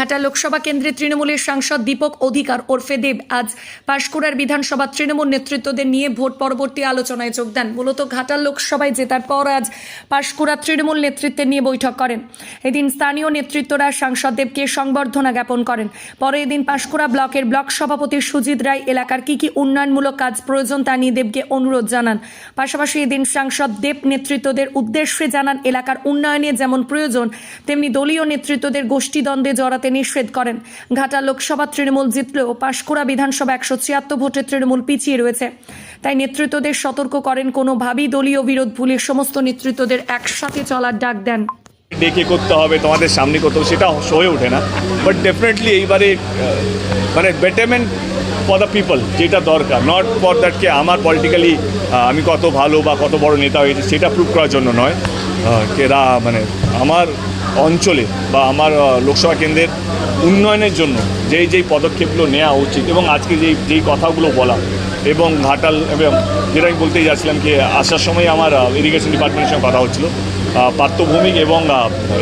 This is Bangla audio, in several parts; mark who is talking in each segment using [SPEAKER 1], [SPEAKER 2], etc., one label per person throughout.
[SPEAKER 1] ঘাটা লোকসভা কেন্দ্রে তৃণমূলের সাংসদ দীপক অধিকার ওরফে দেব আজ পাশকুড়ার বিধানসভা তৃণমূল নেতৃত্বদের নিয়ে ভোট পরবর্তী আলোচনায় যোগ দেন। মূলত ঘাটাল লোকসভায় জেতার পর আজ পাশকুড়া তৃণমূল নেতৃত্বের নিয়ে বৈঠক করেন। এদিন স্থানীয় নেতৃত্বরা সাংসদ দেবকে সংবর্ধনা জ্ঞাপন করেন। পরে এদিন পাশকুড়া ব্লকের ব্লক সভাপতি সুজিত রায় এলাকার কি কি উন্নয়নমূলক কাজ প্রয়োজন তা নিয়ে দেবকে অনুরোধ জানান। পাশাপাশি এদিন সাংসদ দেব নেতৃত্বদের উদ্দেশ্যে জানান, এলাকার উন্নয়নে যেমন প্রয়োজন, তেমনি দলীয় নেতৃত্বদের গোষ্ঠীদ্বন্দ্বে জড়াতে নিষেধ করেন। ঘাটা লোকসভা তৃণমূল জিতলেও পাঁশকুড়া বিধানসভা একশো ছিয়াত্তর ভোটে তৃণমূল পিছিয়ে রয়েছে। তাই নেতৃত্বদের সতর্ক করেন কোনোভাবেই দলীয় বিরোধ ভুলে সমস্ত নেতৃত্বদের একসাথে চলার ডাক দেন।
[SPEAKER 2] ডেকে করতে হবে, তোমাদের সামনে করতে হবে, সেটা হয়ে ওঠে না। বাট ডেফিনেটলি এইবারে মানে বেটারমেন্ট ফর দ্য পিপল যেটা দরকার নট ফর দ্যাটকে আমার পলিটিক্যালি আমি কত ভালো বা কত বড় নেতা হয়েছে, সেটা প্রুভ করার জন্য নয়। কেরা মানে আমার অঞ্চলে বা আমার লোকসভা কেন্দ্রের উন্নয়নের জন্য যেই যেই পদক্ষেপগুলো নেওয়া উচিত এবং আজকে যেই যেই কথাগুলো বলা এবং ঘাটাল, এবং যেটা আমি বলতেই যাচ্ছিলাম কি, আসার সময় আমার ইরিগেশন ডিপার্টমেন্টের সঙ্গে কথা হচ্ছিল। পার্থভৌমিক এবং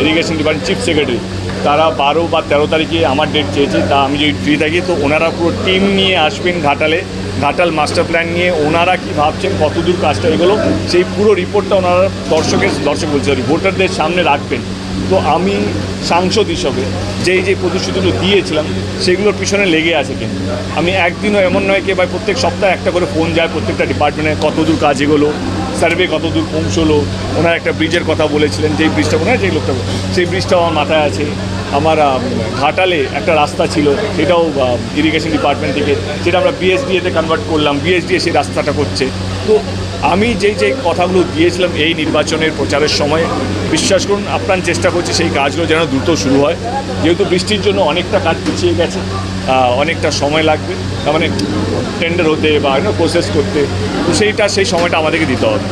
[SPEAKER 2] ইরিগেশন ডিপার্টমেন্ট চিফ সেক্রেটারি তারা বারো বা তেরো তারিখে আমার ডেট চেয়েছে, তা আমি যদি ফ্রি থাকি, তো ওনারা পুরো টিম নিয়ে আসবেন ঘাটালে, ঘাটাল মাস্টার প্ল্যান নিয়ে ওনারা কি ভাবছেন, কতদূর কাজটা এগুলো, সেই পুরো রিপোর্টটা ওনারা দর্শকের, দর্শক বলছে ভোটারদের সামনে রাখবেন। তো আমি সাংসদ হিসাবে যেই যে প্রতিশ্রুতিগুলো দিয়েছিলাম, সেগুলোর পিছনে লেগে আছে কিন্তু আমি একদিনও এমন নয় কি ভাই, প্রত্যেক সপ্তাহে একটা করে ফোন যায়, প্রত্যেকটা ডিপার্টমেন্টে কতদূর কাজ এগোলো সার্ভে কতদূর পৌঁছলো, ওনার একটা ব্রিজের কথা বলেছিলেন, যেই ব্রিজটা ওনার যেই লোকটা সেই ব্রিজটাও আমার মাথায় আছে। আমার ঘাটালে একটা রাস্তা ছিল, সেটাও ইরিগেশন ডিপার্টমেন্ট থেকে সেটা আমরা বিএসডিএতে কনভার্ট করলাম বিএসডিএ সেই রাস্তাটা করছে তো আমি যেই যে কথাগুলো দিয়েছিলাম এই নির্বাচনের প্রচারের সময়, বিশ্বাস করুন, আপ্রাণ চেষ্টা করছি সেই কাজগুলো যেন দ্রুত শুরু হয়। যেহেতু বৃষ্টির জন্য অনেকটা কাজ পিছিয়ে গেছে অনেকটা সময় লাগবে, তার মানে টেন্ডার হতে বা প্রসেস করতে, তো সেইটা, সেই সময়টা আমাদেরকে দিতে হবে।